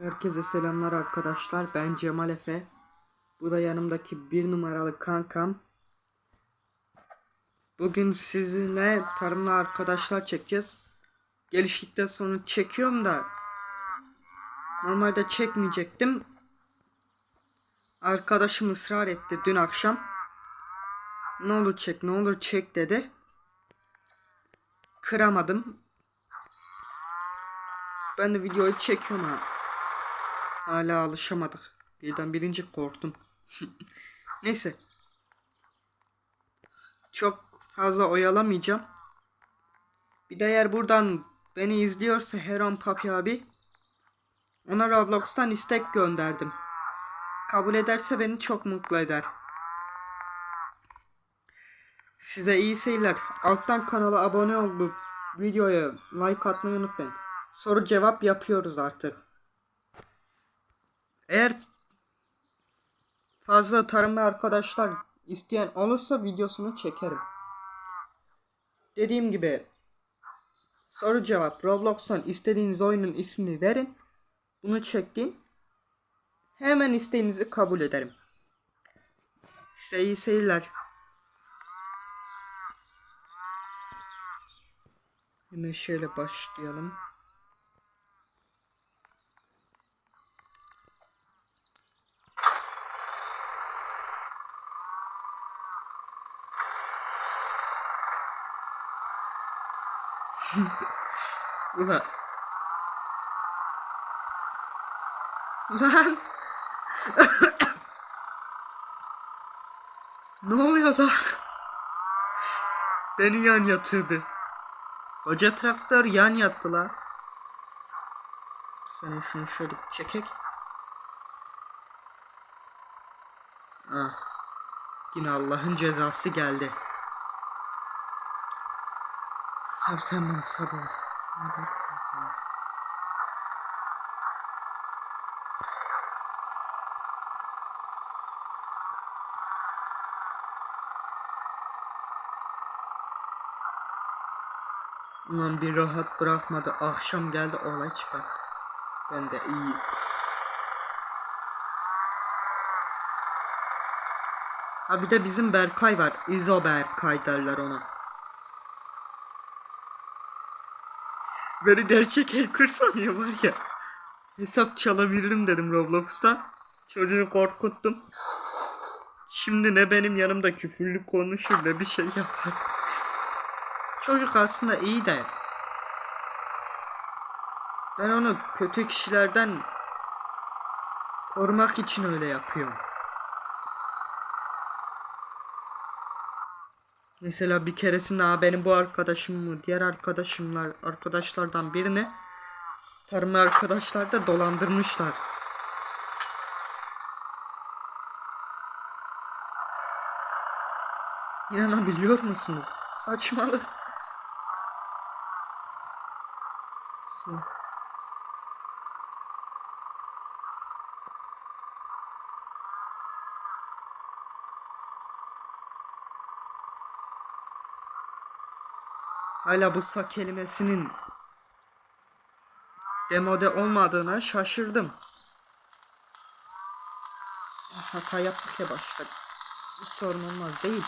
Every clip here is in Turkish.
Herkese selamlar arkadaşlar. Ben Cemal Efe. Bu da yanımdaki bir numaralı kankam. Bugün sizinle tarımla arkadaşlar çekeceğiz. Geliştikten sonra çekiyorum da normalde çekmeyecektim. Arkadaşım ısrar etti dün akşam. Ne olur çek, ne olur çek dedi. Kıramadım. Ben de videoyu çekiyorum ha. Hala alışamadık. Birden birinci korktum. Neyse. Çok fazla oyalamayacağım. Bir de eğer buradan beni izliyorsa Heron Papi abi ona Roblox'tan istek gönderdim. Kabul ederse beni çok mutlu eder. Size iyi seyirler. Alttan kanala abone olup videoya like atmayı unutmayın. Soru cevap yapıyoruz artık. Eğer fazla tarım ve arkadaşlar isteyen olursa videosunu çekerim. Dediğim gibi soru cevap Roblox'tan istediğiniz oyunun ismini verin. Bunu çektin. Hemen isteğinizi kabul ederim. Size seyirler. Hemen şöyle başlayalım. Ulan. Lan. ne oluyor lan? Beni yan yatırdı. Koca traktör yan yattı lan. Sen şunu şöyle çekek. Ah. Yine Allah'ın cezası geldi. Sab sen bana sabır. Ulan bir rahat bırakmadı. Akşam geldi olay çıkarttı. Ben de iyi. Ha bir de bizim Berkay var. İzo Berkay derler ona. Beni gerçek hacker sanıyor var ya. Hesap çalabilirim dedim Roblox'tan. Çocuğu korkuttum. Şimdi ne benim yanımda küfürlü konuşur ne bir şey yapar. Çocuk aslında iyi de. Ben onu kötü kişilerden korumak için öyle yapıyorum. Mesela bir keresinde "Aa, benim bu arkadaşımı diğer arkadaşımlar arkadaşlardan birini tarım arkadaşlar da dolandırmışlar. İnanabiliyor musunuz? Saçmalık. Sil. Hala bu sak kelimesinin demode olmadığına şaşırdım. Hata yaptık ya başta. Bir sorun olmaz değil.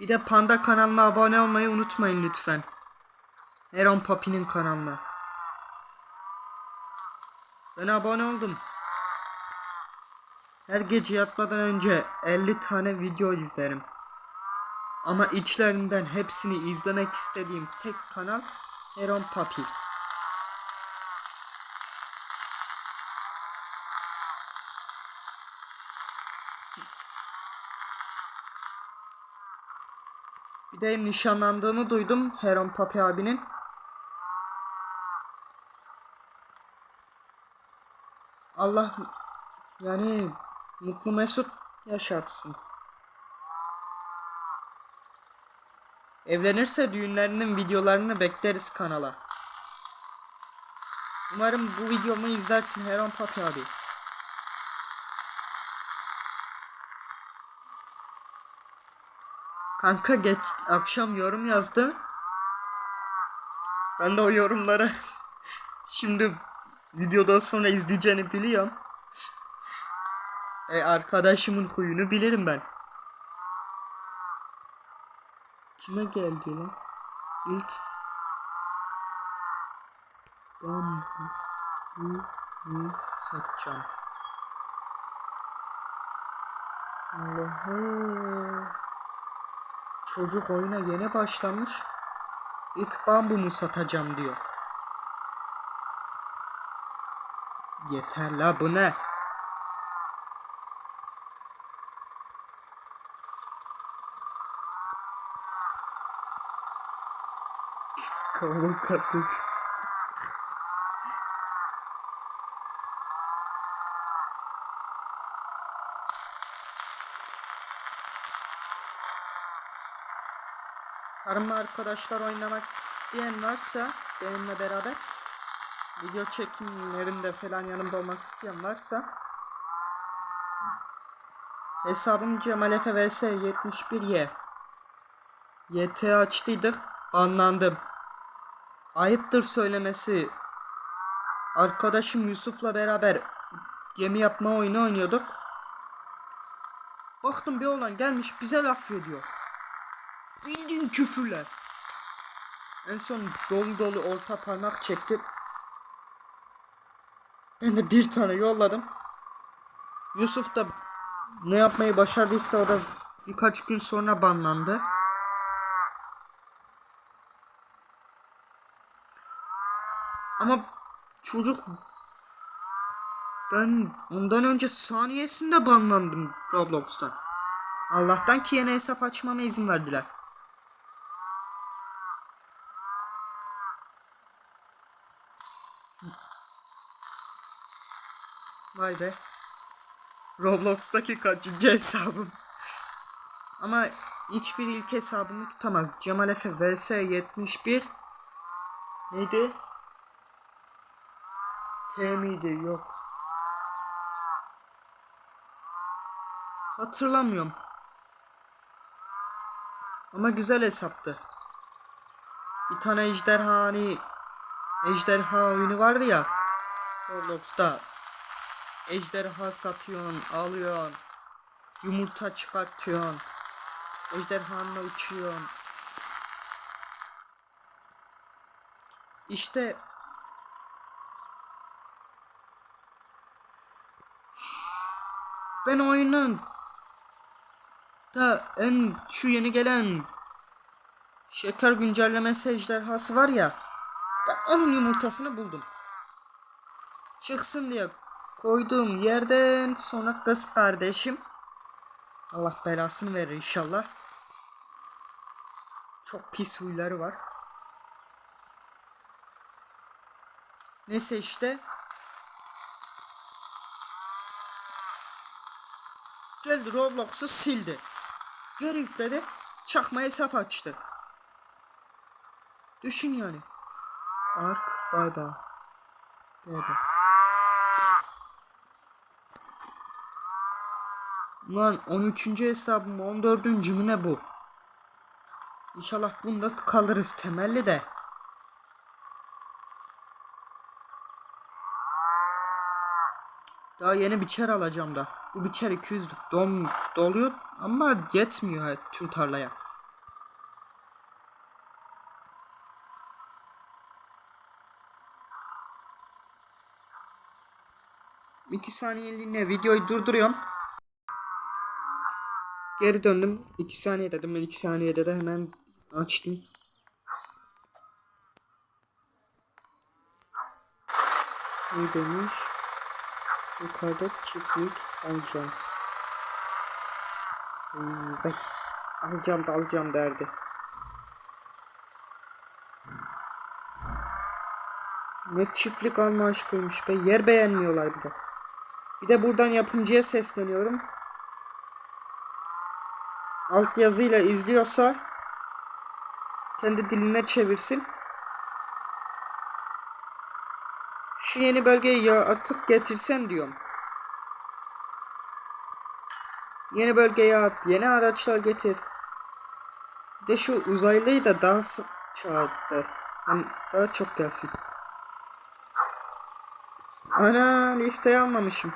Bir de Panda kanalına abone olmayı unutmayın lütfen. Eron Papi'nin kanalına. Ben abone oldum. Her gece yatmadan önce 50 tane video izlerim. Ama içlerinden hepsini izlemek istediğim tek kanal Eron Papi. Bir de nişanlandığını duydum Heron Papi abinin. Allah yani mutlu mesut yaşatsın. Evlenirse düğünlerinin videolarını bekleriz kanala. Umarım bu videomu izlersin Heron Papi abi. Kanka geç akşam yorum yazdı. Ben de o yorumlara şimdi videodan sonra izleyeceğini biliyorum. E, arkadaşımın huyunu bilirim ben. Kime geldi lan? İlk ben bu bu satacağım. Allah'ım. Çocuk oyuna yeni başlamış. İlk bambumu satacağım diyor. Yeter la bu ne? Kavun katlık. Tarım arkadaşlar oynamak isteyen varsa benimle beraber video çekimlerinde falan yanımda olmak isteyen varsa hesabım Cemal Efe vs 71y YT açtıydık banlandım. Ayıptır söylemesi. Arkadaşım Yusuf'la beraber gemi yapma oyunu oynuyorduk. Baktım bir oğlan gelmiş bize laf ediyor. Bildiğin küfürler. En son dolu dolu orta parmak çekti. Ben de bir tane yolladım. Yusuf da ne yapmayı başardıysa o da birkaç gün sonra banlandı. Ama çocuk ben ondan önce saniyesinde banlandım Roblox'tan. Allah'tan ki yeni hesap açmama izin verdiler. Vay be. Roblox'taki kaçıncı hesabım. Ama hiçbir ilk hesabımı tutamaz. Cemal Efe vs 71 neydi? T miydi? Yok. Hatırlamıyorum. Ama güzel hesaptı. Bir tane ejderha hani ejderha oyunu vardı ya Roblox'ta ejderha satıyorsun, alıyorsun, yumurta çıkartıyorsun, ejderhanla uçuyorsun. İşte ben oyunun da en şu yeni gelen şeker güncellemesi ejderhası var ya ben onun yumurtasını buldum. Çıksın diye koyduğum yerden sonra kız kardeşim Allah belasını verir inşallah. Çok pis huyları var. Neyse işte. Geldi Roblox'u sildi. Geri yükledi. Çakma hesap açtı. Düşün yani. Ark bay bay. Bay bay. Lan 13. hesabım 14. mü ne bu? İnşallah bunda kalırız temelli de. Daha yeni biçer alacağım da. Bu biçer 200 dom doluyor ama yetmiyor tüm tarlaya. İki saniyeliğine videoyu durduruyorum. Geri döndüm. 2 saniye dedim. Ben 2 saniyede de hemen açtım. Ne demiş? Yukarıda çiftlik alacağım. Hmm, ay, alacağım da alacağım derdi. Ne çiftlik alma aşkıymış be. Yer beğenmiyorlar bir de. Bir de buradan yapımcıya sesleniyorum altyazıyla izliyorsa kendi diline çevirsin. Şu yeni bölgeyi ya atıp getirsen diyorum. Yeni bölge yap, yeni araçlar getir. de şu uzaylıyı da daha sık çağırdı. Daha çok gelsin. Ana listeyi almamışım.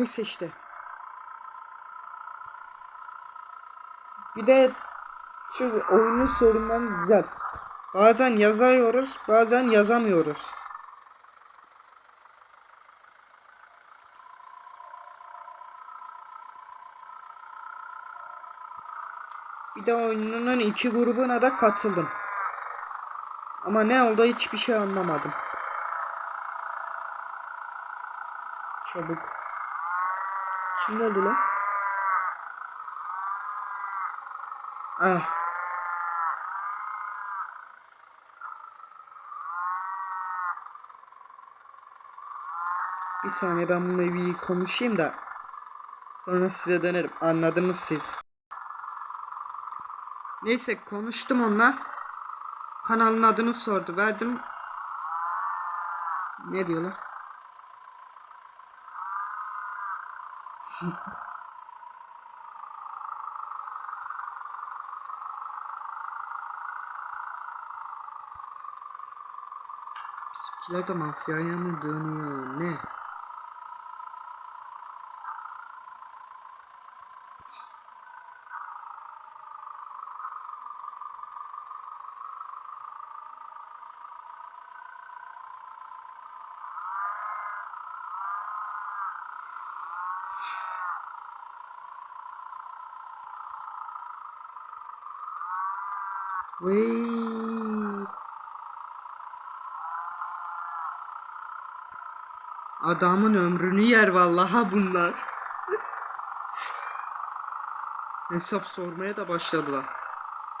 Neyse işte. Bir de şu oyunun sorunları güzel. Bazen yazıyoruz, bazen yazamıyoruz. Bir de oyunun iki grubuna da katıldım. Ama ne oldu hiçbir şey anlamadım. Çabuk. Kim geldi lan? Ah. Bir saniye ben bununla bir konuşayım da sonra size dönerim. Anladınız siz. Neyse konuştum onunla. Kanalın adını sordu. Verdim. Ne diyorlar? Bizimkiler de mafyaya mı dönüyor? Ne? Vay. Adamın ömrünü yer vallaha bunlar. Hesap sormaya da başladılar.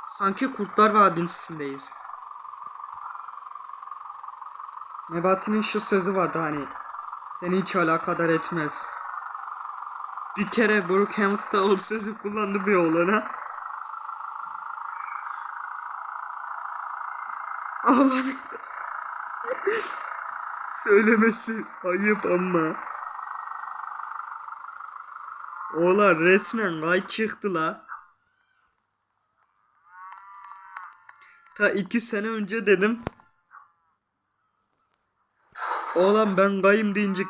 Sanki Kurtlar Vadisi'ndeyiz. Nebati'nin şu sözü vardı hani seni hiç alakadar etmez. Bir kere Brookhampton'da o sözü kullandı bir oğlana. Söylemesi ayıp ama. Oğlan resmen ay çıktı la. Ta iki sene önce dedim. Oğlan ben kayım deyince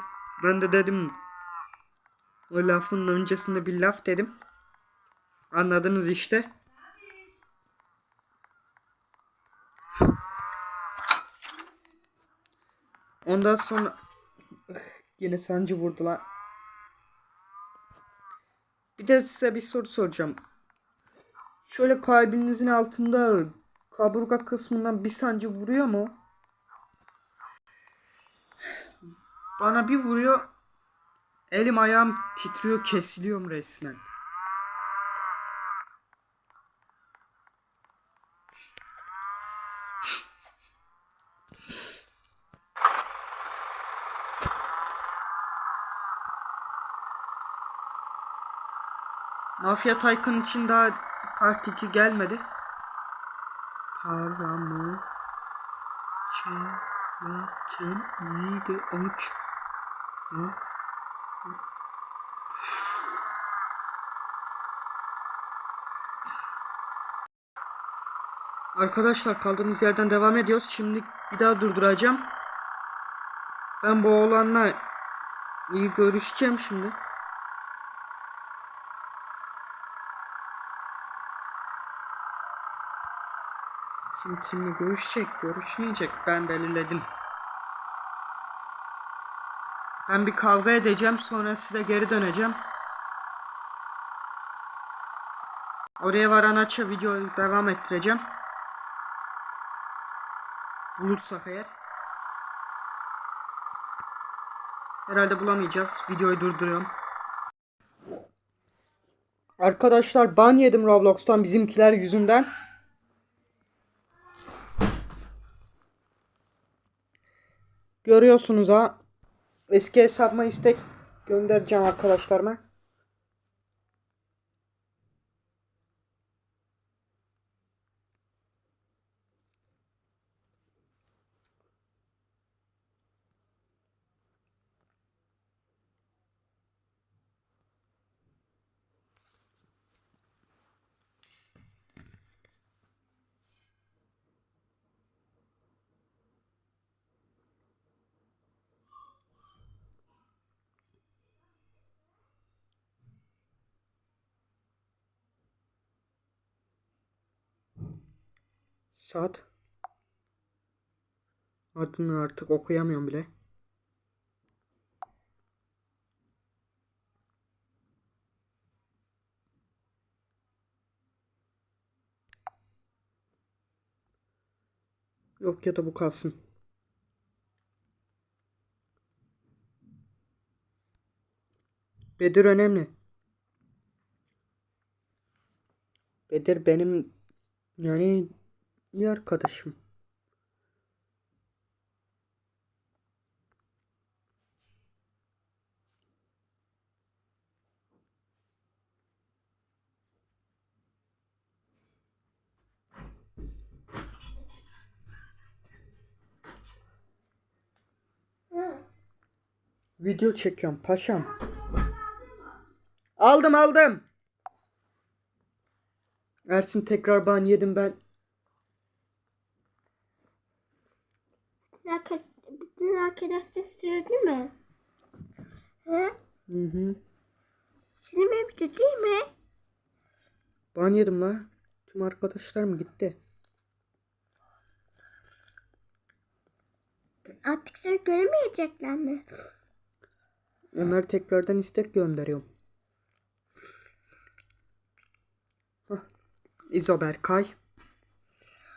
ben de dedim. O lafın öncesinde bir laf dedim. Anladınız işte. Ondan sonra yine sancı vurdular. Bir de size bir soru soracağım. Şöyle kalbinizin altında kaburga kısmından bir sancı vuruyor mu? Bana bir vuruyor. Elim ayağım titriyor, kesiliyorum resmen. Mafya Tycoon için daha Part 2 gelmedi. Paramı çekin iyiydi aç. Hı? Arkadaşlar kaldığımız yerden devam ediyoruz. Şimdi bir daha durduracağım. Ben bu oğlanla iyi görüşeceğim şimdi. Kimle görüşecek, görüşmeyecek. Ben belirledim. Ben bir kavga edeceğim, sonra size geri döneceğim. Oraya varan açı videoyu devam ettireceğim. Bulursak eğer. Herhalde bulamayacağız. Videoyu durduruyorum. Arkadaşlar ban yedim Roblox'tan bizimkiler yüzünden. Görüyorsunuz ha. Eski hesabıma istek göndereceğim arkadaşlarıma. Saat. Adını artık okuyamıyorum bile. Yok ya da bu kalsın. Bedir önemli. Bedir benim yani iyi arkadaşım. Video çekiyorum paşam. Aldım aldım. Ersin tekrar ban yedim ben. Bütün arkadaşlar sürdü mü? He? Hı hı. Silmemişti değil mi? Ban yedim la. Tüm arkadaşlarım gitti. Artık seni göremeyecekler mi? Onlar tekrardan istek gönderiyorum. Hah. İzo Berkay.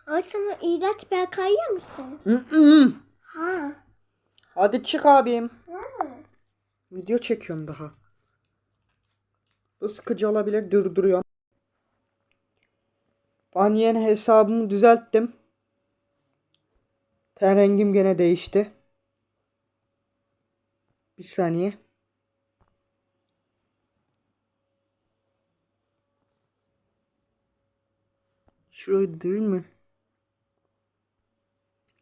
Ay sana iğrenç bir kayıyor musun? Hı hı. Ha. Hadi çık abim. Video çekiyorum daha. Bu sıkıcı olabilir durduruyorum. Ben yeni hesabımı düzelttim. Ten rengim gene değişti. Bir saniye. Şurayı değil mi?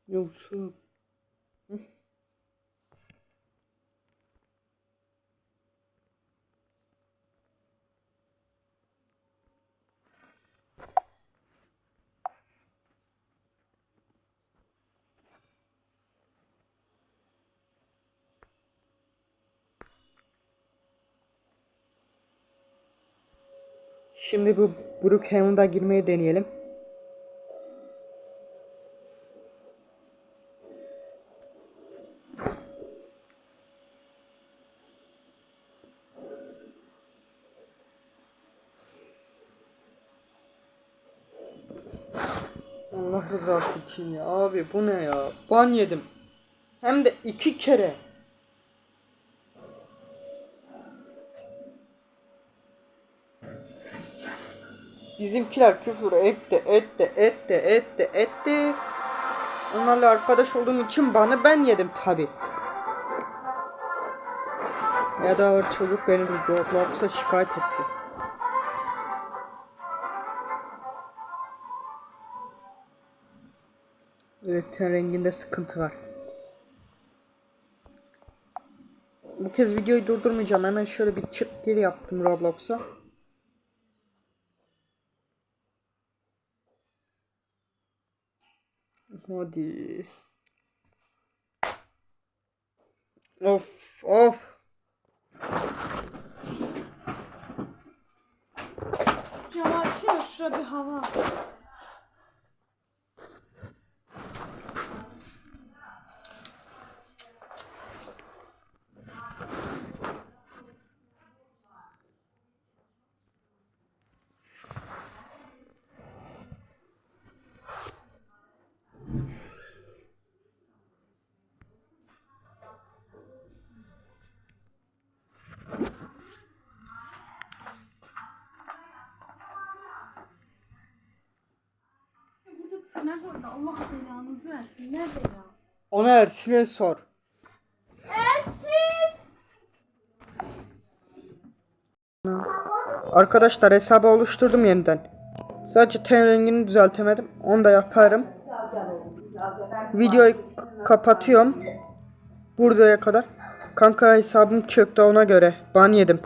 Yok Şimdi bu Brookhaven'da girmeye deneyelim. Allah rızası için ya abi bu ne ya? Ban yedim. Hem de iki kere. Bizimkiler küfür etti, etti, etti, etti, etti. Onlarla arkadaş olduğum için bana ben yedim tabi. Ya da çocuk beni Roblox'a şikayet etti. Evet ten renginde sıkıntı var. Bu kez videoyu durdurmayacağım. Hemen şöyle bir çık geri yaptım Roblox'a. Hadi. Of of. Camı açsana şurada bir hava. Allah belanızı versin. Nerede ya? Ona Ersin'e sor. Ersin! Arkadaşlar hesabı oluşturdum yeniden. Sadece ten rengini düzeltemedim. Onu da yaparım. Videoyu kapatıyorum. Buraya kadar. Kanka hesabım çöktü ona göre. Ban yedim.